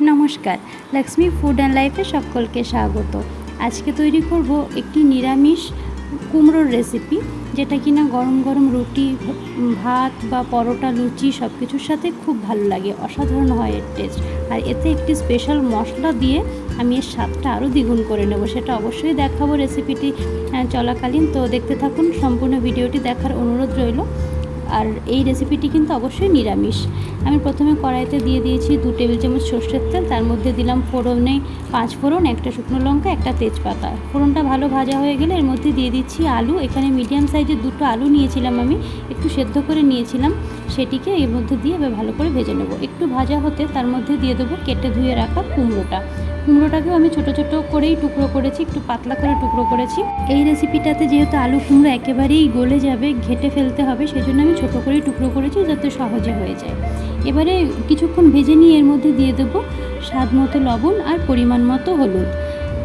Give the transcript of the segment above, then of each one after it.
নমস্কার Lakshmi food and লাইফে সকলকে স্বাগত। আজকে তৈরি করব একটি নিরামিষ কুমড়োর রেসিপি যেটা কিনা গরম গরম রুটি, ভাত বা পরোটা, লুচি সব কিছুর সাথে খুব ভালো লাগে, অসাধারণ হয় এর টেস্ট আর এতে একটি স্পেশাল মশলা দিয়ে আমি এর স্বাদটা আরও দ্বিগুণ করে নেব, সেটা অবশ্যই দেখাবো রেসিপিটি চলাকালীন তো দেখতে থাকুন, সম্পূর্ণ ভিডিওটি দেখার অনুরোধ রইল। আর এই রেসিপিটি কিন্তু অবশ্যই নিরামিষ। আমি প্রথমে কড়াইতে দিয়ে দিয়েছি দু টেবিল চামচ সর্ষের তেল, তার মধ্যে দিলাম ফোড়নে পাঁচ ফোড়ন, একটা শুকনো লঙ্কা, একটা তেজপাতা। ফোড়নটা ভালো ভাজা হয়ে গেলে এর মধ্যে দিয়ে দিচ্ছি আলু। এখানে মিডিয়াম সাইজের দুটো আলু নিয়েছিলাম আমি, একটু সেদ্ধ করে নিয়েছিলাম। সেটিকে এর মধ্যে দিয়ে এবার ভালো করে ভেজে নেব। একটু ভাজা হতে তার মধ্যে দিয়ে দেবো কেটে ধুয়ে রাখা কুমড়োটা। কুমড়োটাকেও আমি ছোট ছোট করেই টুকরো করেছি, একটু পাতলা করে টুকরো করেছি। এই রেসিপিটাতে যেহেতু আলু কুমড়ো একেবারেই গলে যাবে, ঘেটে ফেলতে হবে, সেজন্য আমি ছোট করেই টুকরো করেছি যাতে সহজে হয়ে যায়। এবারে কিছুক্ষণ ভেজে নিয়ে এর মধ্যে দিয়ে দেবো স্বাদ মতো লবণ আর পরিমাণ মতো হলুদ।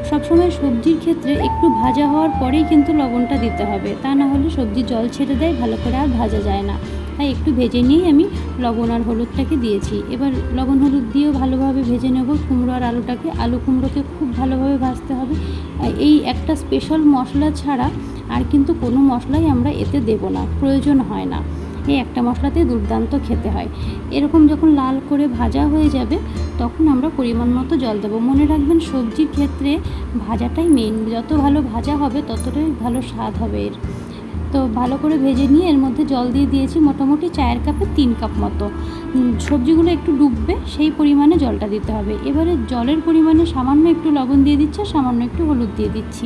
সবসময় সবজির ক্ষেত্রে একটু ভাজা হওয়ার পরেই কিন্তু লবণটা দিতে হবে। তা না হলে সবজি জল ছেড়ে দেয়, ভালো করে আর ভাজা যায় না। তাই একটু ভেজে নিয়েই আমি লবণ আর হলুদটাকে দিয়েছি। এবার লবণ হলুদ দিয়েও ভালোভাবে ভেজে নেব। কুমড়ো আর আলুটাকে। আলু কুমড়োকে খুব ভালোভাবে ভাজতে হবে। এই একটা স্পেশাল মশলা ছাড়া আর কিন্তু কোনো মশলাই আমরা এতে দেব না। প্রয়োজন হয় না। এই একটা মশলাতে দুর্দান্ত খেতে হয়। এরকম যখন লাল করে ভাজা হয়ে যাবে, তখন আমরা পরিমাণ মতো জল দেবো। মনে রাখবেন, সবজির ক্ষেত্রে ভাজাটাই মেন যত ভালো ভাজা হবে, ততটাই ভালো স্বাদ হবে এর। তো ভালো করে ভেজে নিয়ে এর মধ্যে জল দিয়ে দিয়েছি মোটামুটি চায়ের কাপে তিন কাপ মতো। সবজিগুলো একটু ডুববে, সেই পরিমাণে জলটা দিতে হবে। এবারে জলের পরিমাণে সামান্য একটু লবণ দিয়ে দিচ্ছি সামান্য একটু হলুদ দিয়ে দিচ্ছি।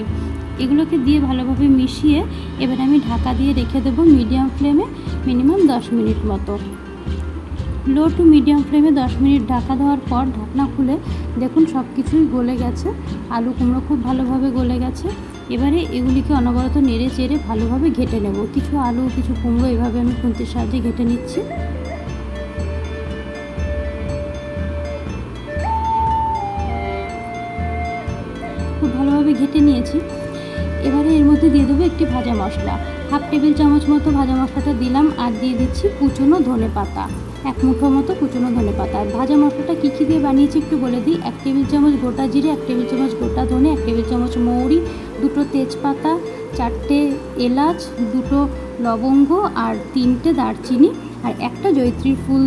এগুলোকে দিয়ে ভালোভাবে মিশিয়ে এবার আমি ঢাকা দিয়ে রেখে দেবো মিডিয়াম ফ্লেমে মিনিমাম দশ মিনিট মতো। লো টু মিডিয়াম ফ্লেমে দশ মিনিট ঢাকা দেওয়ার পর ঢাকনা খুলে দেখুন সব কিছুই গলে গেছে, আলু কুমড়ো খুব ভালোভাবে গলে গেছে। এবারে এগুলিকে অনবরত নেড়ে চেড়ে ভালোভাবে ঘেটে নেব। কিছু আলু, কিছু কুমড়ো এভাবে আমি খুন্তির সাহায্যে ঘেটে নিচ্ছি। খুব ভালোভাবে ঘেটে নিয়েছি। এবারে এর মধ্যে দিয়ে দেবো একটি ভাজা মশলা। হাফ টেবিল চামচ মতো ভাজা মশলাটা দিলাম আর দিয়ে দিচ্ছি কুচনো ধনে পাতা। এক মুঠো মতো কুচনো ধনে পাতা। আর ভাজা মশলাটা কী কী দিয়ে বানিয়েছি একটু বলে দিই। এক টেবিল চামচ গোটা জিরে, এক টেবিল চামচ গোটা ধনে, এক টেবিল চামচ মৌরি, দুটো তেজপাতা, চারটে এলাচ, দুটো লবঙ্গ আর তিনটে দারচিনি। আর একটা জয়ত্রীর ফুল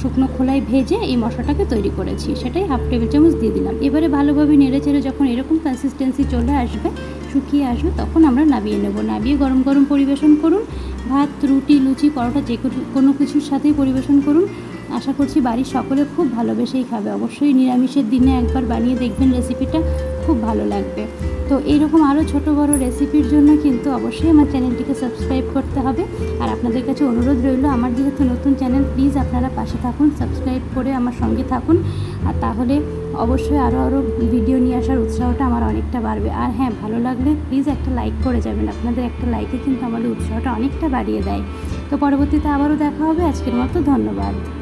শুকনো খোলায় ভেজে এই মশলাটাকে তৈরি করেছি। সেটাই হাফ টেবিল চামচ দিয়ে দিলাম। এবারে ভালোভাবে নেড়ে চেড়ে যখন এরকম কনসিস্টেন্সি চলে আসবে শুকিয়ে আসবে, তখন আমরা নাবিয়ে নেব। নাবিয়ে গরম গরম পরিবেশন করুন। ভাত, রুটি, লুচি, পরোটা যে কোনো- কিছুর সাথেই পরিবেশন করুন। আশা করছি বাড়ির সকলে খুব ভালোবেসেই খাবে। অবশ্যই নিরামিষের দিনে একবার বানিয়ে দেখবেন রেসিপিটা, খুব ভালো লাগবে। তো এইরকম আরও ছোট বড় রেসিপির জন্য কিন্তু অবশ্যই আমার চ্যানেলটিকে সাবস্ক্রাইব করতে হবে। আর আপনাদের কাছে অনুরোধ রইল, আমার যেহেতু নতুন চ্যানেল, প্লিজ আপনারা পাশে থাকুন, সাবস্ক্রাইব করে আমার সঙ্গে থাকুন। আর তাহলে অবশ্যই আরও আরও ভিডিও নিয়ে আসার উৎসাহটা আমার অনেকটা বাড়বে। আর হ্যাঁ ভালো লাগলে প্লিজ একটা লাইক করে যাবেন। আপনাদের একটা লাইকে কিন্তু আমাদের উৎসাহটা অনেকটা বাড়িয়ে দেয়। তো পরবর্তীতে আবারও দেখা হবে। আজকের মতো ধন্যবাদ।